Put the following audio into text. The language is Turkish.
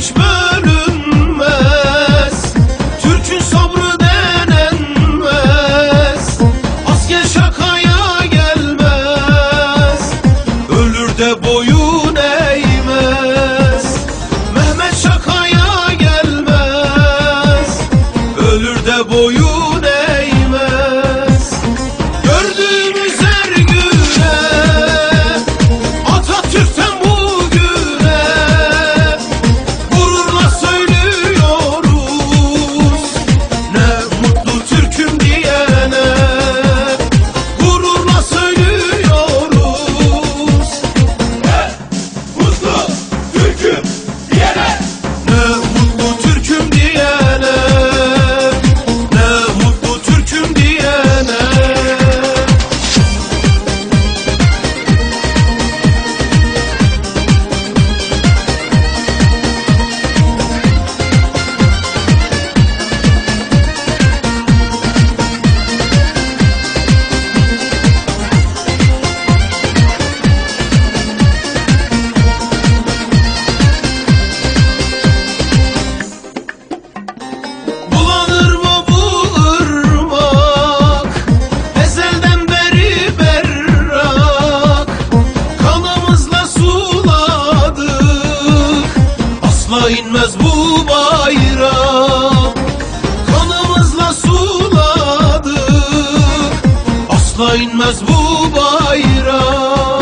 hiç bölünmez. Türk'ün sabrı denenmez. Asker şakaya gelmez. Ölür de boyun eğmez sönmez bu bayrak